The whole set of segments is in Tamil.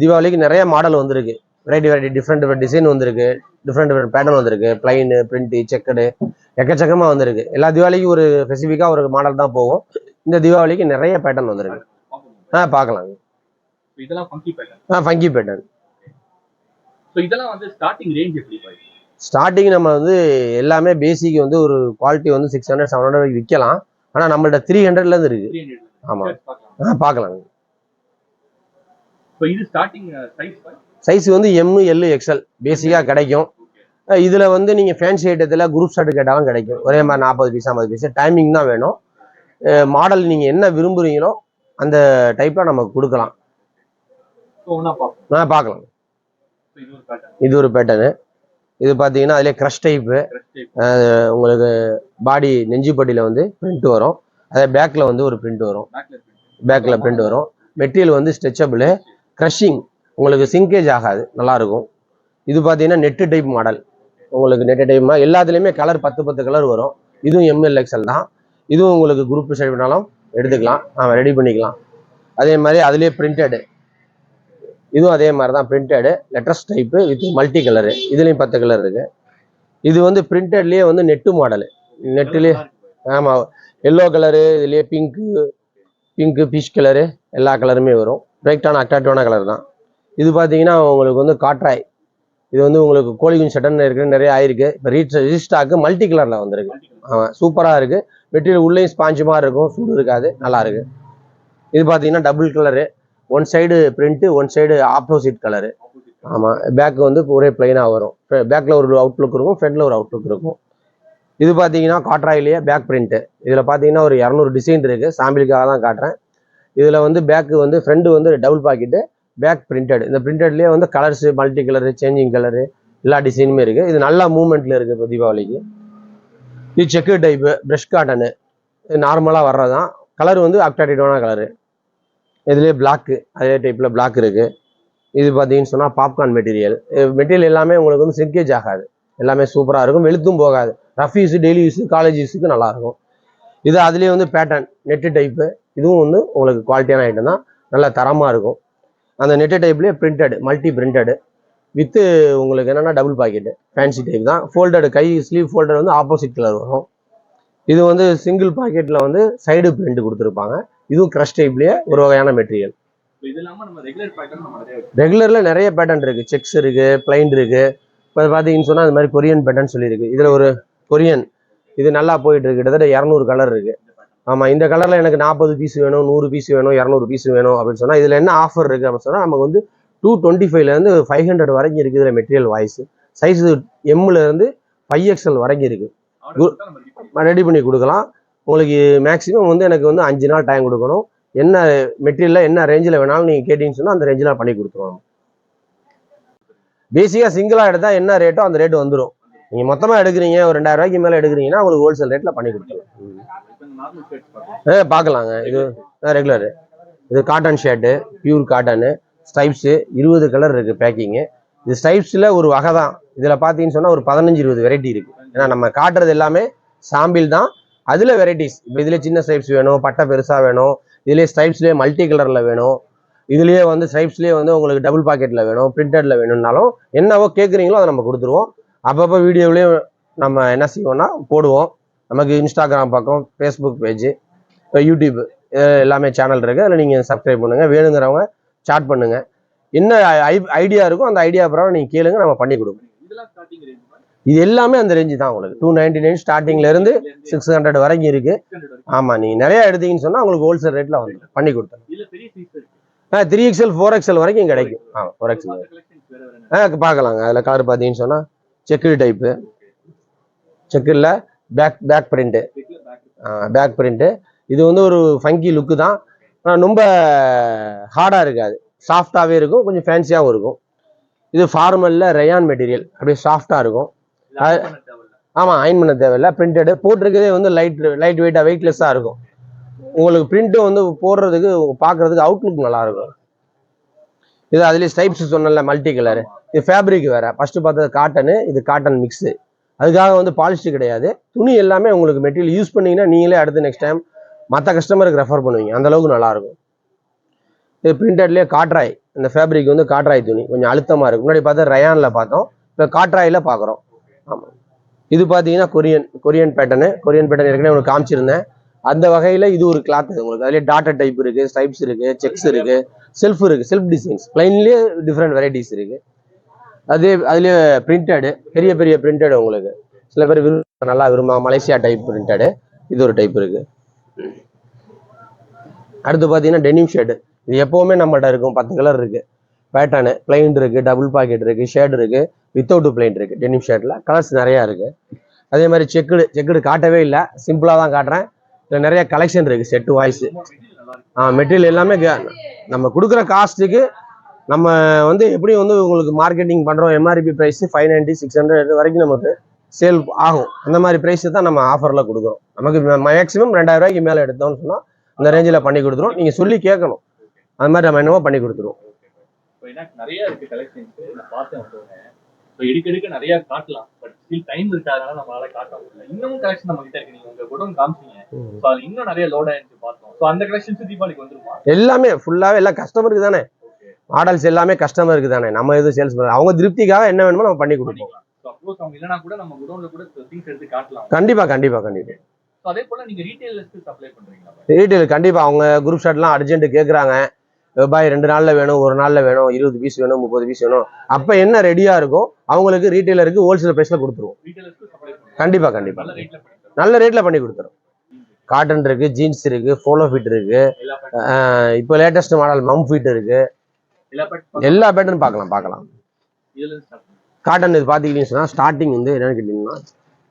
தீபாவளிக்கு நிறைய மாடல் வந்திருக்கு. Variety variety different different design வந்திருக்கு. டிஃப்ரெண்ட் டிஃப்ரெண்ட் பேட்டர்ன் வந்திருக்கு. பிளைனு பிரிண்ட்டு செக்கடு எக்கச்சக்கமாக வந்திருக்கு. எல்லா தீபாவளிக்கும் ஒரு ஸ்பெசிஃபிக்காக ஒரு மாடல் தான் போகும். இந்த தீபாவளிக்கு நிறைய பேட்டர்ன் வந்திருக்கு. ஆ பார்க்கலாங்க ஆ ஃபங்கி பேட்டர்ன் ஸோ இதெல்லாம் வந்து ஸ்டார்டிங் நம்ம வந்து எல்லாமே பேசிக் வந்து ஒரு குவாலிட்டி வந்து சிக்ஸ் ஹண்ட்ரட் செவன் ஹண்ட்ரட் விற்கலாம். ஆனால் நம்மள்ட்ட த்ரீ ஹண்ட்ரட்லேருந்து இருக்குது த்ரீ ஹண்ட்ரட் ஆமா. பார்க்கலாம். ஆ பார்க்கலாங்க சைஸ் சைஸ் வந்து எம்மு எல்லு எக்ஸ்எல் பேசிக்காக கிடைக்கும். இதுல வந்து நீங்க ஃபேன்சி ஐட்டத்தில் குரூப் ஷர்ட் கேட்டாலும் கிடைக்கும். ஒரே மாதிரி நாற்பது பீஸ் ஐம்பது பீஸ் டைமிங் தான் வேணும். மாடல் நீங்க என்ன விரும்புறீங்களோ அந்த டைப்ல நமக்கு கொடுக்கலாம். நான் பார்க்கலாம். இது ஒரு பேட்டர்ன் இது பார்த்தீங்கன்னா அதிலே க்ரஷ் டைப்பு உங்களுக்கு பாடி நெஞ்சுப்பட்டியில் வந்து பிரிண்ட் வரும். அதே பேக்கில் வந்து ஒரு பிரிண்ட் வரும். பேக்கில் பிரிண்ட் வரும். மெட்டீரியல் வந்து ஸ்ட்ரெச்சபிள் க்ரஷிங் உங்களுக்கு சிங்கேஜ் ஆகாது நல்லாயிருக்கும். இது பார்த்தீங்கன்னா நெட்டு டைப் மாடல் உங்களுக்கு நெட்டு டைப் எல்லாத்துலேயுமே கலர் பத்து பத்து கலர் வரும். இதுவும் எம்எல்எக்ஸ்எல் தான். இதுவும் உங்களுக்கு குரூப் சைட் பண்ணாலும் எடுத்துக்கலாம். நாம் ரெடி பண்ணிக்கலாம். அதே மாதிரி அதுலேயே பிரிண்டடு இதுவும் அதே மாதிரி தான் printed letters type with multi colour இதுலேயும் பத்து கலர் இருக்குது இது வந்து பிரிண்டட்லேயே வந்து நெட்டு மாடலு நெட்டுலேயே ஆமாம் எல்லோ கலரு இதுலேயே பிங்க்கு பிங்க்கு பீச் கலரு எல்லா கலருமே வரும். பிரைட்டான அட்ராக்டிவான கலர் தான். இது பார்த்தீங்கன்னா உங்களுக்கு வந்து காட்ராய் இது வந்து உங்களுக்கு கோழிகுஞ்சு சட்டன் இருக்குது நிறைய ஆயிருக்கு. இப்போ ரீச் ரீஸ்டாக்கு மல்டி கலரில் வந்திருக்கு. ஆமாம் சூப்பராக இருக்குது மெட்டீரியல் உள்ளேயும் ஸ்பாஞ்சு மாதிரி இருக்கும். சூடு இருக்காது. நல்லா இருக்கு. இது பார்த்தீங்கன்னா double colour one side print one side opposite colour ஆமாம் பேக் வந்து ஒரே பிளைனாக வரும். பேக்கில் ஒரு அவுட்லுக் இருக்கும். ஃப்ரண்ட்டில் ஒரு அவுட்லுக் இருக்கும். இது பார்த்தீங்கன்னா காட்ராயிலேயே பேக் பிரிண்ட்டு இதில் பார்த்தீங்கன்னா ஒரு இரநூறு டிசைன் இருக்குது சாம்பிளுக்காக தான் காட்டுறேன். இதில் வந்து பேக்கு வந்து ஃப்ரண்ட் வந்து டபுள் பாக்கெட்டு பேக் பிரிண்டட் இந்த பிரிண்டட்லேயே வந்து colours multi colour changing colour எல்லா டிசைனுமே இருக்குது இது நல்ல மூமெண்ட்டில் இருக்குது இப்போ தீபாவளிக்கு. இது செக்கு டைப்பு ப்ரஷ் காட்டனு இது நார்மலாக வர்றது தான் கலர் வந்து அப்டாட்டிவான கலரு இதுலேயே பிளாக்கு அதே டைப்பில் பிளாக் இருக்குது இது பார்த்தீங்கன்னு சொன்னால் பாப்கார்ன் மெட்டீரியல் மெட்டீரியல் எல்லாமே உங்களுக்கு வந்து சிங்கேஜ் ஆகாது. எல்லாமே சூப்பராக இருக்கும். வெளுத்தும் போகாது. Rough use daily use college யூஸுக்கு நல்லாயிருக்கும் இது அதுலேயே வந்து பேட்டர்ன் நெட்டு டைப்பு இதுவும் வந்து உங்களுக்கு குவாலிட்டியான ஐட்டம் தான். நல்ல தரமாக இருக்கும். அந்த நெட்டு டைப்லேயே பிரிண்டட் மல்டி பிரிண்டடு வித்து உங்களுக்கு என்னென்னா டபுள் பாக்கெட்டு ஃபேன்சி டைப் தான். ஃபோல்டடு கை ஸ்லீவ் ஃபோல்டர் வந்து ஆப்போசிட் கலர் வரும். இது வந்து சிங்கிள் பாக்கெட்டில் வந்து சைடு பிரிண்ட் கொடுத்துருப்பாங்க. இதுவும் க்ரஷ் டைப்லேயே ஒரு வகையான மெட்டீரியல் ரெகுலரில் நிறைய பேட்டர்ன் இருக்குது செக்ஸ் இருக்குது பிளைன் இருக்குது இப்போ பார்த்தீங்கன்னு சொன்னால் அது மாதிரி கொரியன் பேட்டர்ன் சொல்லியிருக்கு. இதில் ஒரு கொரியன் இது நல்லா போயிட்டு இருக்கு. கிட்டத்தட்ட இரநூறு கலர் இருக்கு. ஆமாம் இந்த கலரில் எனக்கு நாற்பது பீஸ் வேணும் நூறு பீஸ் வேணும் இரநூறு பீஸ் வேணும் அப்படின்னு சொன்னால் இதில் என்ன ஆஃபர் இருக்குது அப்படின்னு சொன்னால் நமக்கு வந்து டூ டுவெண்ட்டி ஃபைவ்லேருந்து ஃபைவ் ஹண்ட்ரட் வரைக்கும் இருக்குது இதில் மெட்டீரியல் வாய்ஸ் சைஸ் எம்லேருந்து ஃபைவ் எக்ஸ்எல் வரைக்கும் இருக்குது. ரெடி பண்ணி கொடுக்கலாம். உங்களுக்கு மேக்ஸிமம் வந்து எனக்கு வந்து அஞ்சு நாள் டைம் கொடுக்கணும். என்ன மெட்டீரியலில் என்ன ரேஞ்சில் வேணாலும் நீங்கள் கேட்டிங்கன்னு சொன்னால் அந்த ரேஞ்சில் பண்ணி கொடுத்துருவோம். பேசிக்காக சிங்கிளாக எடுத்தால் என்ன ரேட்டோ அந்த ரேட் வந்துடும் நீங்கள் மொத்தமாக எடுக்கிறீங்க ஒரு ரெண்டாயிரம் ரூபாய்க்கு மேலே எடுக்கிறீங்கன்னா உங்களுக்கு ஹோல்சேல் ரேட்டில் பண்ணி பார்க்கலாம் ஏ பார்க்கலாங்க. இது ரெகுலரு இது cotton shirt pure cotton stripes இருபது கலர் இருக்குது பேக்கிங்கு இது ஸ்டைப்ஸில் ஒரு வகை தான். இதில் பார்த்தீங்கன்னு சொன்னால் ஒரு பதினஞ்சு இருபது வெரைட்டி இருக்குது ஏன்னா நம்ம காட்டுறது எல்லாமே சாம்பிள் தான். அதில் வெரைட்டிஸ் இப்போ இதில் சின்ன ஸ்டைப்ஸ் வேணும் பட்டை பெருசாக வேணும். இதுலேயே ஸ்டைப்ஸ்லேயே மல்டி கலரில் வேணும். இதுலேயே வந்து ஸ்டைப்ஸ்லேயே வந்து உங்களுக்கு டபுள் பாக்கெட்டில் வேணும் பிரிண்டடில் வேணும்னாலும் என்னவோ கேட்குறீங்களோ அதை நம்ம கொடுத்துருவோம். அப்பப்போ வீடியோவிலையும் நம்ம என்ன செய்வோம்னா போடுவோம். நமக்கு இன்ஸ்டாகிராம் பக்கம் ஃபேஸ்புக் பேஜ் இப்போ யூடியூப் எல்லாமே சேனல் இருக்குது அதில் நீங்கள் சப்ஸ்கிரைப் பண்ணுங்கள் வேணுங்கிறவங்க சாட் பண்ணுங்கள் என்ன ஐடியா இருக்கோ அந்த ஐடியா பிரகாரம் நீங்கள் கேளுங்க. நம்ம பண்ணி கொடுப்போம். இது எல்லாமே அந்த ரேஞ்சு தான் உங்களுக்கு. டூ நைன்டி நைன் ஸ்டார்டிங்லேருந்து சிக்ஸ் ஹண்ட்ரட் வரைக்கும் இருக்குது ஆமாம் நீங்கள் நிறைய எடுத்தீங்கன்னு சொன்னால் உங்களுக்கு ஹோல்சேல் ரேட்டில் வந்து பண்ணி இருக்கு. ஆ த்ரீ எக்ஸ்எல் ஃபோர் எக்ஸ்எல் வரைக்கும் கிடைக்கும். ஆமாம் ஃபோர் எக்ஸ்எல் ஆ பார்க்கலாங்க அதில் கலர் பார்த்தீங்கன்னு சொன்னால் checked type. செக்குடில் back back print back print இது வந்து ஒரு ஃபங்கி லுக்கு தான். ஆனால் ரொம்ப ஹார்டாக இருக்காது. சாஃப்டாகவே இருக்கும். கொஞ்சம் ஃபேன்சியாகவும் இருக்கும். இது ஃபார்மலில் ரயான் மெட்டீரியல் அப்படியே சாஃப்டாக இருக்கும். ஆமாம் அயன் பண்ண தேவையில்ல. பிரிண்டடு போட்டிருக்கதே வந்து லைட் லைட் வெயிட்டாக வெயிட்லெஸ்ஸாக இருக்கும். உங்களுக்கு பிரிண்ட்டும் வந்து போடுறதுக்கு பார்க்குறதுக்கு அவுட்லுக் நல்லா இருக்கும். இது அதுலேயே ஸ்டைப்ஸ் சொன்னல மல்டி கலர் இது ஃபேப்ரிக் வேற. ஃபர்ஸ்ட் பார்த்தது காட்டனு இது காட்டன் மிக்ஸு அதுக்காக வந்து பாலிஸ்டர் கிடையாது. துணி எல்லாமே உங்களுக்கு மெட்டீரியல் யூஸ் பண்ணீங்கன்னா நீங்களே அடுத்து நெக்ஸ்ட் டைம் மற்ற கஸ்டமருக்கு ரெஃபர் பண்ணுவீங்க. அந்தளவுக்கு நல்லாயிருக்கும் நல்லா இருக்கும். இது பிரிண்டட்லேயே காட்ராய் இந்த ஃபேப்ரிக் வந்து காட்ராய் துணி. கொஞ்சம் அழுத்தமாக இருக்குது முன்னாடி பார்த்தா ரயானில் பார்த்தோம். இப்போ காட்ராயில் பார்க்குறோம். ஆமாம் இது பார்த்தீங்கன்னா Korean Korean pattern Korean pattern ஏற்கனவே உங்களுக்கு காமிச்சிருந்தேன். அந்த வகையில் இது ஒரு கிளாத் உங்களுக்கு. அதுலேயே டாட்டர் டைப் இருக்குது ஸ்டைப்ஸ் இருக்குது செக்ஸ் இருக்குது செல்ஃப் இருக்குது செல்ஃப் டிசைன்ஸ் பிளைன்லேயே டிஃப்ரெண்ட் வெரைட்டிஸ் இருக்குது அதே அதுலேயே பிரிண்டடு பெரிய பெரிய பிரிண்டட் உங்களுக்கு. சில பேர் விரும்ப நல்லா விரும்ப மலேசியா டைப் பிரிண்டடு இது ஒரு டைப் இருக்குது அடுத்து பார்த்தீங்கன்னா டெனிம் ஷேடு இது எப்போவுமே நம்மள்ட்ட இருக்கும். பத்து கலர் இருக்குது பேட்டர்னு பிளைன் இருக்குது டபுள் பாக்கெட் இருக்குது ஷேட் இருக்குது வித்தவுட் பிளைன் இருக்குது டெனிம் ஷேட்டில் கலர்ஸ் நிறையா இருக்குது அதே மாதிரி செக்குடு செக்குடு காட்டவே இல்லை. சிம்பிளாக தான் காட்டுறேன். இதில் நிறைய கலெக்ஷன் இருக்குது செட்டு வாய்ஸ் ஆ மெட்டீரியல் எல்லாமே நம்ம கொடுக்குற காஸ்ட்டுக்கு நம்ம வந்து எப்படி வந்து உங்களுக்கு மார்க்கெட்டிங் பண்ணுறோம் MRP price five ninety six hundred வரைக்கும் நமக்கு சேல் ஆகும். அந்த மாதிரி ப்ரைஸு தான் நம்ம ஆஃபரில் கொடுக்குறோம். நமக்கு மேக்ஸிமம் ரெண்டாயிரம் ரூபாய்க்கு மேலே எடுத்தோம்னு சொன்னால் அந்த ரேஞ்சில் பண்ணி கொடுத்துருவோம். நீங்கள் சொல்லி கேட்கணும். அது மாதிரி நம்ம என்னவோ பண்ணி கொடுத்துருவோம். நிறைய இருக்கு கலெக்ஷன்ஸ் பார்த்தேன் இப்போ எடுக்க எடுக்க நிறைய காட்டலாம். பட் ஸ்டில் டைம் இருக்காதனால நம்மளால காட்ட முடியல. இன்னமும் கலெக்ஷன் நம்ம கிட்ட இருக்கு. நீங்க உங்க குடம் காமிச்சீங்க. ஸோ அது இன்னும் நிறைய லோட் ஆயிடுச்சு பார்த்தோம் ஸோ அந்த கலெக்ஷன்ஸ் தீபாவளிக்கு வந்துருமா? எல்லாமே ஃபுல்லாகவே எல்லாம் கஸ்டமருக்கு தானே. மாடல்ஸ் எல்லாமே கஸ்டமருக்கு தானே. நம்ம எதுவும் சேல்ஸ் பண்ண அவங்க திருப்திக்காக என்ன வேணுமோ நம்ம பண்ணி கொடுப்போம். ஸோ அப்ரோஸ் அவங்க இல்லைனா கூட நம்ம குடோன்ல கூட திங்ஸ் எடுத்து காட்டலாம். கண்டிப்பாக கண்டிப்பாக ஸோ அதே போல நீங்க ரீட்டைலர்ஸ்க்கு சப்ளை பண்றீங்களா? ரீட்டைல் கண்டிப்பாக அவங்க குரூப் ஷர்ட்லாம் அர்ஜென்ட் கேட்குறாங்க பாய் ரெண்டு நாளில் வேணும் ஒரு நாளில் வேணும் இருபது பீஸ் வேணும் முப்பது பீஸ் வேணும். அப்போ என்ன ரெடியாக இருக்கோ அவங்களுக்கு ரீட்டைலருக்கு ஹோல்சேல் ப்ரைஸில் கொடுத்துருவோம். கண்டிப்பாக கண்டிப்பாக நல்ல ரேட்ல பண்ணி ரேட்டில் பண்ணி கொடுத்துரும். காட்டன் இருக்குது ஜீன்ஸ் இருக்குது ஃபோலோ ஃபிட் இருக்குது இப்போ லேட்டஸ்ட் மாடல் மம் ஃபிட் இருக்குது எல்லா பேட் பேட்டர்னும் பார்க்கலாம் பார்க்கலாம். காட்டன் இது பார்த்துக்கிட்டீங்கன்னு சொன்னால் ஸ்டார்டிங் வந்து என்னன்னு கேட்டிங்கன்னா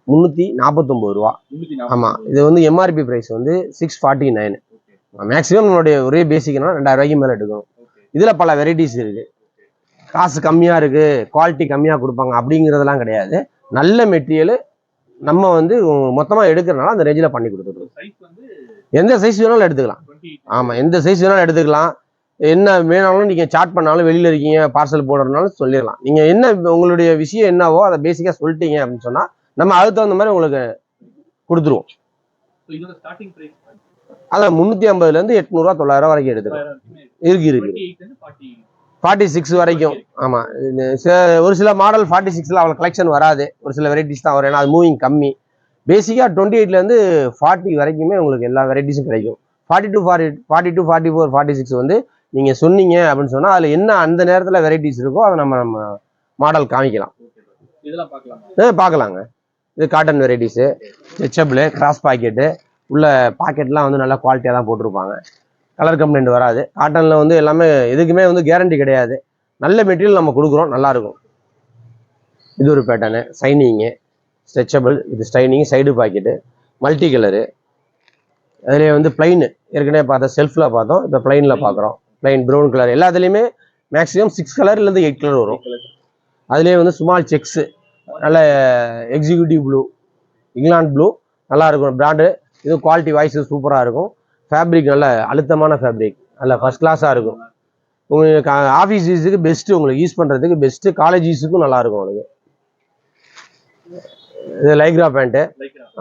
முந்நூற்றி நாற்பத்தொம்பது ரூபா. ஆமாம் இது வந்து எம்ஆர்பி ப்ரைஸ் வந்து சிக்ஸ் ஃபார்ட்டி நைன் மேக்ஸிமம் நம்மளுடைய ஒரே பேசிக்னா ரெண்டாயிரம் ரூபாய்க்கு மேலே எடுக்கணும் இதில் பல வெரைட்டிஸ் இருக்குது காசு கம்மியாக இருக்குது குவாலிட்டி கம்மியாக கொடுப்பாங்க அப்படிங்கிறதெல்லாம் கிடையாது. நல்ல மெட்டீரியல் நம்ம வந்து மொத்தமாக எடுக்கிறனால அந்த ரேஞ்சில் பண்ணி கொடுத்துருவோம் எந்த சைஸ் வேணாலும் எடுத்துக்கலாம். ஆமாம் எந்த சைஸ் வேணாலும் எடுத்துக்கலாம். என்ன வேணாலும் நீங்கள் சாட் பண்ணாலும் வெளியில் இருக்கீங்க பார்சல் போடுறதுனாலும் சொல்லிடலாம். நீங்கள் என்ன உங்களுடைய விஷயம் என்னவோ அதை பேசிக்காக சொல்லிட்டீங்க அப்படின்னு சொன்னால் நம்ம அதுக்கு தகுந்த மாதிரி உங்களுக்கு கொடுத்துருவோம். அதான் முந்நூற்றி ஐம்பதுலேருந்து எட்நூறுவா தொள்ளாயிரம் வரைக்கும் எடுத்துக்கலாம். இருக்கு இருக்கு ஃபார்ட்டி சிக்ஸ் வரைக்கும். ஆமாம் ஒரு சில மாடல் ஃபார்ட்டி சிக்ஸில் அவ்வளோ கலெக்ஷன் வராது. ஒரு சில வெரைட்டிஸ் தான் வரும். ஏன்னா அது மூவிங் கம்மி. பேசிக்காக டுவெண்ட்டி எயிட்லேருந்து ஃபார்ட்டி வரைக்குமே உங்களுக்கு எல்லா வெரைட்டிஸும் கிடைக்கும். Forty two forty forty two forty four forty six வந்து நீங்கள் சொன்னீங்க அப்படின்னு சொன்னால் அதில் என்ன அந்த நேரத்தில் வெரைட்டிஸ் இருக்கோ அதை நம்ம நம்ம மாடல் காமிக்கலாம். இதெல்லாம் பார்க்கலாங்க. இது cotton varieties stretchable cross pocket உள்ள பாக்கெட்லாம் வந்து நல்லா குவாலிட்டியாக தான் போட்டிருப்பாங்க. கலர் கம்ப்ளைண்ட் வராது. காட்டனில் வந்து எல்லாமே எதுக்குமே வந்து கேரண்டி கிடையாது. நல்ல மெட்டீரியல் நம்ம கொடுக்குறோம் நல்லாயிருக்கும் இது ஒரு பேட்டர்னு சைனிங்கு ஸ்ட்ரெச்சபிள் இது staining side pocket multi colour அதுலேயே வந்து பிளைனு ஏற்கனவே பார்த்தோம் செல்ஃபில் பார்த்தோம். இப்போ பிளைனில் பார்க்குறோம். பிளைன் ப்ரௌன் கலர் எல்லாத்துலேயுமே மேக்ஸிமம் சிக்ஸ் கலர்லேருந்து எயிட் கலர் வரும். அதுலேயே வந்து ஸ்மால் செக்ஸு நல்ல எக்ஸிக்யூட்டிவ் ப்ளூ இங்கிலாந்து ப்ளூ நல்லா இருக்கும். பிராண்டு இது குவாலிட்டி வாய்ஸ் சூப்பராக இருக்கும். ஃபேப்ரிக் நல்ல அழுத்தமான ஃபேப்ரிக் நல்ல ஃபர்ஸ்ட் கிளாஸாக இருக்கும். உங்களுக்கு ஆஃபீஸ் யூஸுக்கு பெஸ்ட்டு உங்களுக்கு யூஸ் பண்ணுறதுக்கு பெஸ்ட்டு காலேஜ் யூஸுக்கும் நல்லா இருக்கும் உங்களுக்கு. இது லைக்ரா பேண்ட்டு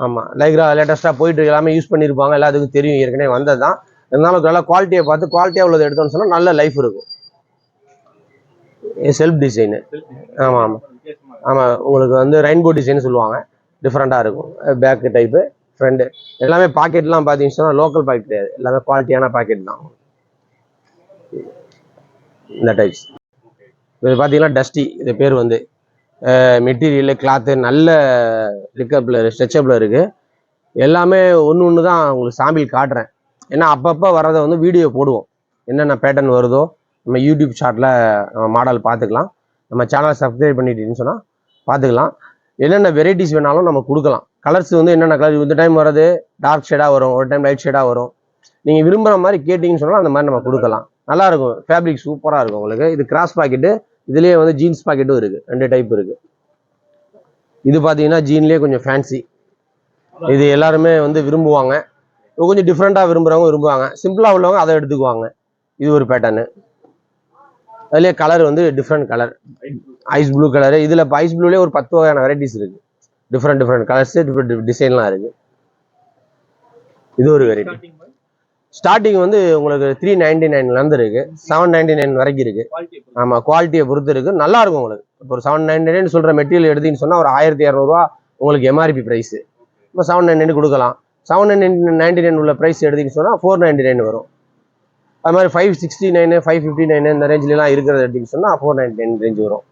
ஆமாம் லைக்ரா லேட்டஸ்ட்டாக போயிட்டு எல்லாமே யூஸ் பண்ணியிருப்பாங்க எல்லாத்துக்கும் தெரியும். ஏற்கனவே வந்தது தான் இருந்தாலும் நல்லா குவாலிட்டியை பார்த்து குவாலிட்டியாக உள்ளதை எடுத்தோம்னு சொன்னால் நல்ல லைஃப் இருக்கும். செல்ஃப் டிசைனு ஆமாம் ஆமாம் ஆமாம் உங்களுக்கு வந்து ரெயின்போ டிசைன் சொல்லுவாங்க. டிஃப்ரெண்ட்டாக இருக்கும். பேக்கு டைப்பு ஃப்ரெண்டு எல்லாமே பாக்கெட்லாம் பார்த்தீங்கன்னு லோக்கல் பாக்கெட் கிடையாது. எல்லாமே குவாலிட்டியான பாக்கெட் தான். இந்த டைப்ஸ் இது பார்த்தீங்கன்னா டஸ்டி இது பேர் வந்து மெட்டீரியல் கிளாத்து நல்ல லிக்கப்பில் ஸ்ட்ரெச்சபிள் இருக்குது எல்லாமே ஒன்று ஒன்று தான் உங்களுக்கு சாம்பிள் காட்டுறேன். ஏன்னா அப்பப்போ வரதை வந்து வீடியோ போடுவோம். என்னென்ன பேட்டர்ன் வருதோ நம்ம யூடியூப் ஷார்ட்டில் நம்ம மாடல் பார்த்துக்கலாம் நம்ம சேனலை சப்ஸ்கிரைப் பண்ணிட்டீங்கன்னு சொன்னால் பார்த்துக்கலாம் என்னென்ன வெரைட்டிஸ் வேணாலும் நம்ம கொடுக்கலாம். கலர்ஸ் வந்து என்னென்ன கலர் இந்த டைம் வர்றது டார்க் ஷேடாக வரும். ஒரு டைம் லைட் ஷேடாக வரும். நீங்கள் விரும்புகிற மாதிரி கேட்டிங்கன்னு சொன்னால் அந்த மாதிரி நம்ம கொடுக்கலாம். நல்லா இருக்கும். ஃபேப்ரிக் சூப்பராக இருக்கும் உங்களுக்கு. இது கிராஸ் பாக்கெட்டு இதுலேயே வந்து ஜீன்ஸ் பாக்கெட்டும் இருக்குது ரெண்டு டைப் இருக்குது இது பார்த்தீங்கன்னா ஜீன்லேயே கொஞ்சம் ஃபேன்சி இது எல்லாருமே வந்து விரும்புவாங்க. கொஞ்சம் டிஃப்ரெண்ட்டாக விரும்புகிறவங்க விரும்புவாங்க. சிம்பிளாக உள்ளவங்க அதை எடுத்துக்குவாங்க. இது ஒரு பேட்டர்னு அதுலேயே கலர் வந்து different colour ice blue colour இதில் இப்போ ஐஸ் ப்ளூலேயே ஒரு பத்து வகையான வெரைட்டிஸ் இருக்குது டிஃப்ரெண்ட் டிஃப்ரெண்ட் கலர்ஸு டிஃப்ரெண்ட் டிசைன்லாம் இருக்குது இது ஒரு வெரைட்டி ஸ்டார்டிங் வந்து உங்களுக்கு த்ரீ நைன்டி நைன்லேருந்து இருக்கு. செவன் நைன்டி நைன் வரைக்கும் இருக்கு. ஆமாம் குவாலிட்டியை பொறுத்து இருக்கு. நல்லா இருக்கும் உங்களுக்கு. இப்போ ஒரு செவன் நைன்டி நைன் சொல்கிற மெட்டீரியல் எடுத்தீங்கன்னு சொன்னால் ஒரு ஆயிரத்தி இரநூறுவா உங்களுக்கு எம்ஆர்பி ப்ரைஸ் இப்போ செவன் நைன் நைன் கொடுக்கலாம். செவன் நைன் நைன்டி நைன் உள்ள ப்ரைஸ் எடுத்தீங்கன்னு சொன்னால் ஃபோர் நைன்டி நைன் வரும். அது மாதிரி five sixty nine five fifty nine இந்த ரேஞ்சிலலாம் இருக்கிறது எடுத்தீங்கன்னு சொன்னால் ஃபோர் நைன்டி நைன் ரேஞ்ச் வரும்.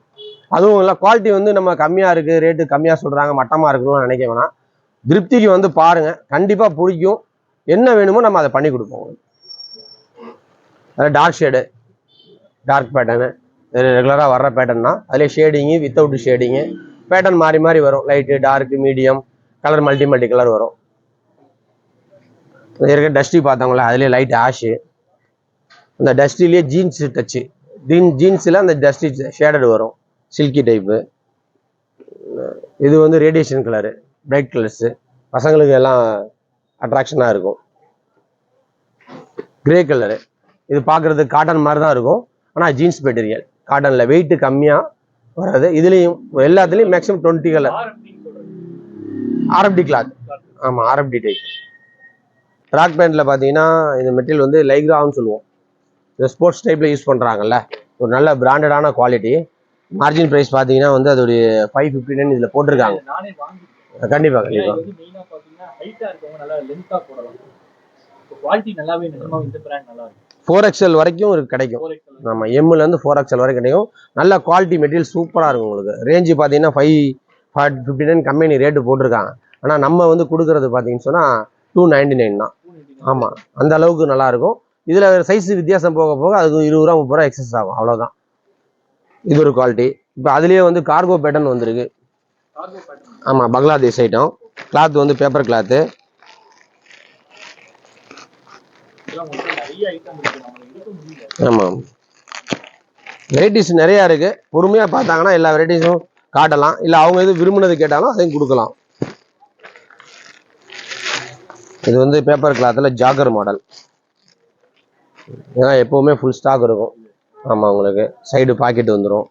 அதுவும் இல்லை குவாலிட்டி வந்து நம்ம கம்மியாக இருக்குது ரேட்டு கம்மியாக சொல்கிறாங்க மட்டமாக இருக்கணும்னு நினைக்க வேணாம். திருப்திக்கு வந்து பாருங்கள் கண்டிப்பாக பிடிக்கும். என்ன வேணுமோ நம்ம அதை பண்ணி கொடுப்போம். அதில் டார்க் ஷேடு டார்க் பேட்டர்னு ரெகுலராக வர்ற பேட்டர்ன் தான் அதிலே ஷேடிங்கு வித்தவுட் ஷேடிங்கு பேட்டர்ன் மாறி மாறி வரும். Light dark medium colour multi multi colour வரும். இருக்க டஸ்டி பார்த்தவங்கள அதுலேயே லைட் ஆஷு அந்த டஸ்டிலேயே ஜீன்ஸ் டச்சு ஜீன் ஜீன்ஸில் அந்த டஸ்டி ஷேடட் வரும். Silky type. இது வந்து ரேடியேஷன் கலரு பிரைட் கலர்ஸு. பசங்களுக்கு எல்லாம் அட்ராக்ஷனாக இருக்கும். Grey colour. இது பார்க்குறதுக்கு காட்டன் மாதிரி தான் இருக்கும். ஆனால் ஜீன்ஸ் மெட்டீரியல். காட்டனில் வெயிட்டு கம்மியாக வராது. இதுலேயும் எல்லாத்துலேயும் மேக்ஸிமம் டுவெண்ட்டி கலர். ஆர்எஃப்டின்னு ஆர்எஃப்டி கிளாத் ஆமாம் ஆர்எஃப்டி டைப் ராக் பேண்டில் பார்த்தீங்கன்னா இந்த மெட்டீரியல் வந்து லைக்ரான்னு சொல்லுவோம். இந்த ஸ்போர்ட்ஸ் டைப்பில் யூஸ் பண்ணுறாங்கல்ல ஒரு நல்ல பிராண்டடான குவாலிட்டி மார்ஜின் ப்ரைஸ் பார்த்தீங்கன்னா வந்து அதோடைய ஃபைவ் ஃபிஃப்டி நைன் இதில் போட்டிருக்காங்க. கண்டிப்பாக கண்டிப்பாக ஃபோர் எக்ஸ்எல் வரைக்கும் கிடைக்கும். நம்ம எம்லேருந்து ஃபோர் எக்ஸ்எல் வரைக்கும் கிடைக்கும். நல்ல குவாலிட்டி மெட்டீரியல் சூப்பராக இருக்கும் உங்களுக்கு. ரேஞ்சு பார்த்தீங்கன்னா five forty fifty nine company rate போட்டிருக்காங்க. ஆனால் நம்ம வந்து கொடுக்குறது பார்த்தீங்கன்னு சொன்னால் டூ நைன்டி நைன் தான். ஆமாம் அந்த அளவுக்கு நல்லா இருக்கும். இதில் சைஸ் வித்தியாசம் போக போக அதுக்கு இருபது ரூபா முப்பது ரூபா எக்ஸஸ் ஆகும். அவ்வளோதான் இது ஒரு குவாலிட்டி இப்போ அதுலேயே வந்து கார்கோ பேட்டர்ன் வந்திருக்கு. ஆமாம் பங்களாதேஷ் ஐட்டம் கிளாத் வந்து பேப்பர் கிளாத்து ஆமாம் வெரைட்டிஸ் நிறையா இருக்குது பொறுமையாக பார்த்தாங்கன்னா எல்லா வெரைட்டிஸும் காட்டலாம். இல்லை அவங்க எது விரும்பினது கேட்டாலும் அதையும் கொடுக்கலாம். இது வந்து பேப்பர் கிளாத்தில் ஜாகர் மாடல் ஏன்னா எப்போவுமே ஃபுல் ஸ்டாக் இருக்கும். ஆமாம் உங்களுக்கு சைடு பாக்கெட் வந்துடும்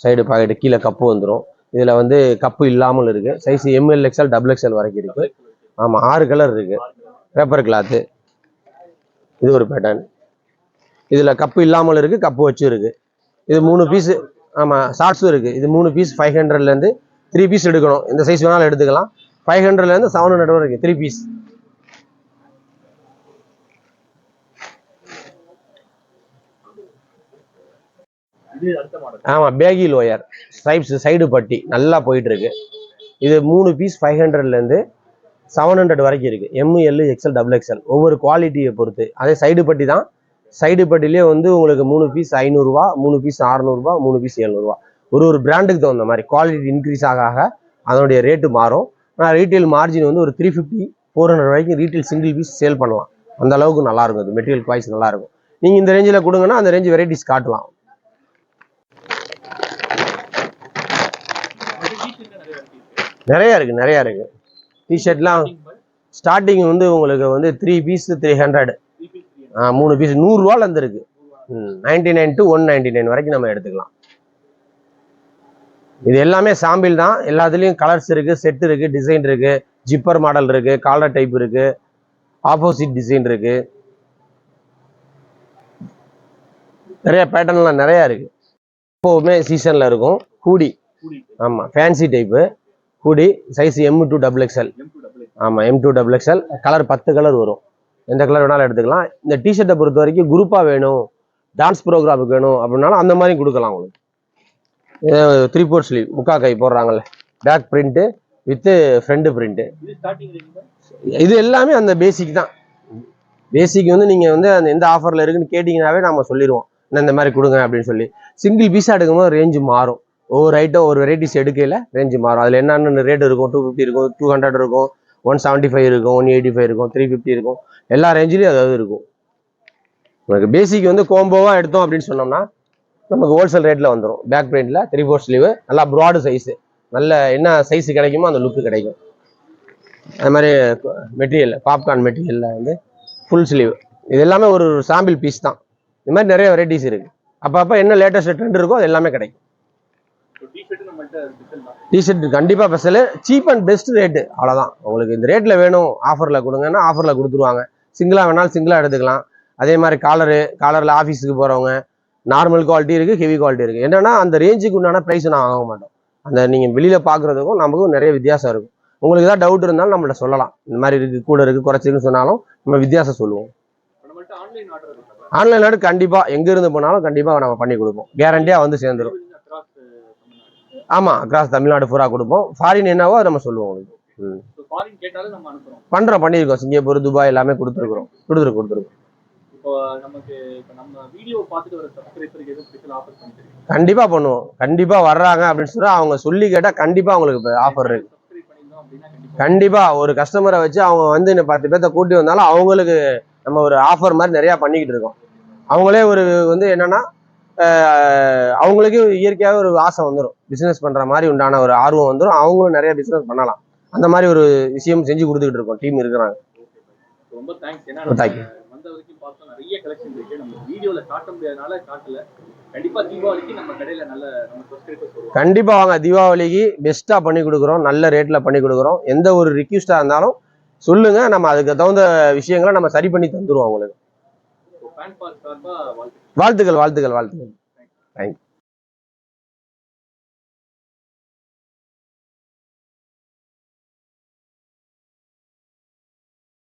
சைடு பாக்கெட்டு கீழே கப்பு வந்துடும் இதில் வந்து கப்பு இல்லாமல் இருக்குது size M L XL double XL வரைக்கும் இருக்குது ஆமாம் ஆறு கலர் இருக்குது பேப்பர் கிளாத்து இது ஒரு பேட்டர்ன் இதில் கப்பு இல்லாமல் இருக்குது கப்பு வச்சு இருக்குது இது மூணு பீஸு ஆமாம் ஷார்ட்ஸும் இருக்குது இது மூணு பீஸ் ஃபைவ் ஹண்ட்ரட்லேருந்து த்ரீ பீஸ் எடுக்கணும். இந்த சைஸ் வேணாலும் எடுத்துக்கலாம். ஃபைவ் ஹண்ட்ரட்லேருந்து செவன் ஹண்ட்ரட் வரைக்கும் த்ரீ பீஸ் இது அடுத்த மாடல் ஆமாம் பேகி லோயர் ஸ்ட்ரைப்ஸ் சைடு பட்டி. நல்லா போயிட்டு இருக்கு இது மூணு பீஸ் ஃபைவ் ஹண்ட்ரட்லேருந்து செவன் ஹண்ட்ரட் வரைக்கும் இருக்கு. எம்எல் எக்ஸ்எல் டபுள் எக்ஸ்எல் ஒவ்வொரு குவாலிட்டியை பொறுத்து. அதே சைடு பட்டி தான். சைடு பட்டிலே வந்து உங்களுக்கு மூணு பீஸ் ஐநூறுரூவா மூணு பீஸ் அறநூறுபா மூணு பீஸ் எழுநூறுவா ஒரு ஒரு பிராண்டுக்கு தகுந்த மாதிரி குவாலிட்டி இன்க்ரீஸ் ஆக ஆக அதனுடைய ரேட்டு மாறும். ஆனால் ரீட்டைல் மார்ஜின் வந்து ஒரு த்ரீ ஃபிஃப்டி ஃபோர் ஹண்ட்ரட் வரைக்கும் ரீட்டைல் சிங்கிள் பீஸ் சேல் பண்ணலாம். அந்த அளவுக்கு நல்லா இருக்கும். அது மெட்டீரியல் குவாய்ஸ் நல்லா இருக்கும். நீங்கள் இந்த ரேஞ்சில் கொடுங்கன்னா அந்த ரேஞ்ச் வெரைட்டிஸ் காட்டலாம். நிறைய இருக்குது இருக்கு நிறைய இருக்கு. டிஷர்ட்லாம் ஸ்டார்டிங் வந்து உங்களுக்கு வந்து த்ரீ பீஸ் த்ரீ ஹண்ட்ரட் ஆ மூணு பீஸ் நூறுரூவால இருந்து ம் ninety nine to one ninety nine வரைக்கும் நம்ம எடுத்துக்கலாம். இது எல்லாமே சாம்பிள் தான். எல்லாத்துலேயும் கலர்ஸ் இருக்கு செட் இருக்கு டிசைன் இருக்கு. ஜிப்பர் மாடல் இருக்கு காலர் டைப் இருக்கு. ஆப்போசிட் டிசைன் இருக்கு. நிறைய பேட்டர்ன்லாம் நிறைய இருக்கு. எப்போவுமே சீசன்ல இருக்கும். ஹூடி கூடி. ஆமாம் fancy type hoodie size M to double XL ஆமாம் M to double XL colour பத்து கலர் வரும். எந்த கலர் வேணாலும் எடுத்துக்கலாம். இந்த டிஷர்ட்டை பொறுத்த வரைக்கும் குரூப்பாக வேணும். டான்ஸ் ப்ரோக்ராமுக்கு வேணும் அப்படின்னாலும் அந்த மாதிரி கொடுக்கலாம் உங்களுக்கு. த்ரீ ஃபோர் ஸ்லீவ் முக்கா கை போடுறாங்கல்ல. Back print with front print இது எல்லாமே அந்த பேசிக் தான். பேசிக் வந்து நீங்கள் வந்து அந்த எந்த ஆஃபரில் இருக்குன்னு கேட்டிங்கனாவே நம்ம சொல்லிடுவோம் இந்த மாதிரி கொடுங்க அப்படின்னு சொல்லி. சிங்கிள் பீஸாக எடுக்கும்போது ரேஞ்சு மாறும். ஒவ்வொரு ஐட்டம் ஒரு வெரைட்டிஸ் எடுக்கையில் ரேஞ்சு மாறும். அதில் என்னென்ன ரேட் இருக்கும்? டூ ஃபிஃப்டி இருக்கும் டூ ஹண்ட்ரட் இருக்கும் ஒன் செவன்ட்டி ஃபைவ் இருக்கும் ஒன் எயிட்டி ஃபைவ் இருக்கும் த்ரீ ஃபிஃப்டி இருக்கும். எல்லா ரேஞ்சிலையும் அதாவது இருக்கும். உங்களுக்கு பேசிக் வந்து கோம்போவாக எடுத்தோம் அப்படின்னு சொன்னோம்னா நமக்கு ஹோல்சேல் ரேட்டில் வந்துடும் பேக் பிரிண்டில் த்ரீ ஃபோர் ஸ்லீவு நல்லா ப்ராடு சைஸு நல்ல என்ன சைஸ் கிடைக்குமோ அந்த லுக்கு கிடைக்கும். அது மாதிரி மெட்டீரியல் பாப்கார்ன் மெட்டீரியலில் வந்து ஃபுல் ஸ்லீவ் இது எல்லாமே ஒரு சாம்பிள் பீஸ் தான். இது மாதிரி நிறைய வெரைட்டிஸ் இருக்குது அப்பப்போ என்ன லேட்டஸ்ட் ட்ரெண்ட் இருக்கோ அது எல்லாமே கிடைக்கும். டிஷர்ட் தான் கண்டிப்பாக special cheap and best rate அவ்வளோதான் உங்களுக்கு இந்த ரேட்டில் வேணும் ஆஃபரில் கொடுங்கன்னா ஆஃபரில் கொடுத்துருவாங்க. சிங்கிளாக வேணாலும் சிங்கிளாக எடுத்துக்கலாம். அதே மாதிரி காலரு காலரில் ஆஃபீஸுக்கு போகிறவங்க நார்மல் குவாலிட்டி இருக்குது ஹெவி குவாலிட்டி இருக்குது என்னன்னா அந்த ரேஞ்சுக்கு உண்டான ப்ரைஸ் நான் வாங்க மாட்டோம். அந்த நீங்கள் வெளியில் பார்க்குறதுக்கும் நமக்கும் நிறைய வித்தியாசம் இருக்கும். உங்களுக்கு ஏதாவது டவுட் இருந்தாலும் நம்மள்ட்ட சொல்லலாம். இந்த மாதிரி இருக்குது கூட இருக்குது குறைச்சிருக்குன்னு சொன்னாலும் நம்ம வித்தியாசம் சொல்லுவோம். ஆன்லைன் ஆர்டர் கண்டிப்பாக எங்கே இருந்து போனாலும் கண்டிப்பாக நம்ம பண்ணி கொடுப்போம். கேரண்டியாக வந்து சேர்ந்துரும். ஆமாம் அக்ராஸ் தமிழ்நாடு பூரா கொடுப்போம். ஃபாரின் என்னவோ அதை நம்ம சொல்லுவோம் உங்களுக்கு. ம். ஸோ ஃபாரின் கேட்டாலும் நம்ம அனுப்புறோம். பண்ணுறோம் பண்ணியிருக்கோம். சிங்கப்பூர் துபாய் எல்லாமே கொடுத்துருக்கோம் பண்ணி தருவீங்க கண்டிப்பாக பண்ணுவோம். கண்டிப்பாக வர்றாங்க அப்படின்னு சொல்லி அவங்க சொல்லி கேட்டால் கண்டிப்பாக அவங்களுக்கு ஆஃபர் இருக்கு. கண்டிப்பா. கண்டிப்பா ஒரு கஸ்டமரை வச்சு அவங்க வந்து இந்த பத்து பேர்த்த கூட்டி வந்தாலும் அவங்களுக்கு நம்ம ஒரு ஆஃபர் மாதிரி நிறைய பண்ணிக்கிட்டு இருக்கோம். அவங்களே ஒரு வந்து என்னன்னா ஆஹ் அவங்களுக்கே ஒரு ஆசை வந்துடும் பிசினஸ் பண்ற மாதிரி உண்டான ஒரு ஆர்வம் வந்துடும் அவங்களும் நிறைய பிசினஸ் பண்ணலாம். அந்த மாதிரி ஒரு விஷயம் செஞ்சு கொடுத்துக்கிட்டு இருக்கோம். டீம் இருக்கிறாங்க. ரொம்ப தேங்க்ஸ் ஏன்னா நம்ம வந்த வரைக்கும் பார்த்தோம் நிறைய கலெக்ஷன் இருக்கு. நம்ம வீடியோல காட்ட முடியாதனால காட்டல. கண்டிப்பா தீபாவளிக்கு நம்ம கடையில நல்ல நம்ம சப்ஸ்கிரைபர்ஸ் கண்டிப்பா வாங்க. தீபாவளிக்கு பெஸ்ட்டா பண்ணி கொடுக்குறோம். நல்ல ரேட்ல பண்ணி கொடுக்குறோம். எந்த ஒரு ரிக்வஸ்டா இருந்தாலும் சொல்லுங்க. நம்ம அதுக்கு தகுந்த விஷயங்களை நம்ம சரி பண்ணி தந்துருவோம் உங்களுக்கு வாழ்த்துக்கள். வாழ்த்துக்கள் வாழ்த்துக்கள் தேங்க்யூ